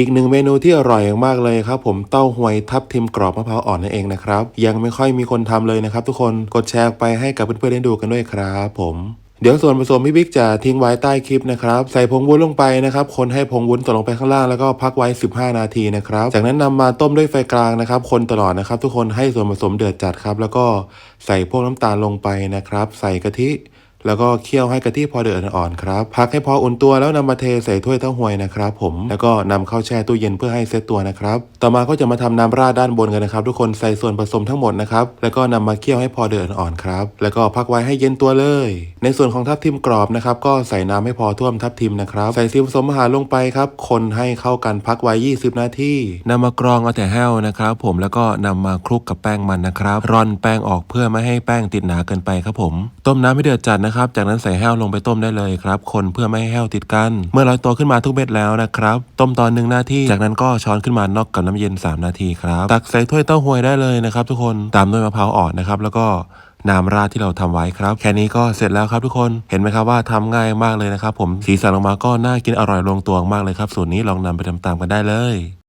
อีกหนึ่งเมนูที่อร่อยมากเลยครับผมเต้าหวยทับทิมกรอบมะพร้าวอ่อนนั่นเองนะครับ ยังไม่ค่อยมีคนทำเลยนะครับทุกคนกดแชร์ไปให้กับเพื่อนๆได้ดูกันด้วยครับผมเดี๋ยวส่วนผสมพี่บิ๊กจะทิ้งไว้ใต้คลิปนะครับ ใส่ผงวุ้นลงไปนะครับ คนให้ผงวุ้นตกลงไปข้างล่างแล้วก็พักไว้ 15 นาทีนะครับ จากนั้นนำมาต้มด้วยไฟกลางนะครับ คนตลอดนะครับ ทุกคนให้ส่วนผสมเดือดจัดครับ แล้วก็ใส่พวกน้ำตาลลงไปนะครับ ใส่กะทิ แล้วก็เคี่ยวให้กะทิพอเดือดอ่อนๆครับ พักให้พออุ่นตัวแล้วนำมาเทใส่ถ้วยเต้าหวยนะครับผม แล้วก็นำเข้าแช่ตู้เย็นเพื่อให้เซตตัวนะครับ ต่อมาก็จะมาทำน้ำราดด้านบนกันนะครับ ทุกคนใส่ส่วนผสมทั้งหมดนะครับ แล้วก็นำมาเคี่ยวให้พอเดือดอ่อนๆครับ แล้วก็พักไว้ให้เย็นตัวเลย ในส่วนของทับทิมกรอบนะครับ ก็ใส่น้ำให้พอท่วมทับทิมนะครับ ใส่ส่วนผสมอาหารลงไปครับ คนให้เข้ากันพักไว้ 20 นาทีนำมากรองเอาแต่แห้วนะครับ ผม แล้วก็นำมาคลุกกับแป้งมันนะครับ ร่อนแป้งออกเพื่อไม่ให้แป้งติดหนาเกินไปครับผม ต้มน้ำให้เดือดจัดนะครับ จากนั้นใส่แห้วลงไปต้มได้เลยครับ คนเพื่อไม่ให้แห้วติดกัน เมื่อลอยตัวขึ้นมาทุกเม็ดแล้วนะครับ ต้มตอนหนึ่งนาทีจากนั้นก็ช้อนขึ้นมานอกกับน้ำเย็น 3 นาทีครับ ตักใส่ถ้วยเต้าหวยได้เลยนะครับ ทุกคนตามด้วยมะพร้าวอ่อนนะครับ แล้วก็น้ำราดที่เราทำไว้ครับ แค่นี้ก็เสร็จแล้วครับทุกคนเห็นไหมครับว่าทำง่ายมากเลยนะครับผมสีสันออกมาก็น่ากินอร่อยลงตัวมากเลยครับ สูตรนี้ลองนำไปทำตามกันได้เลย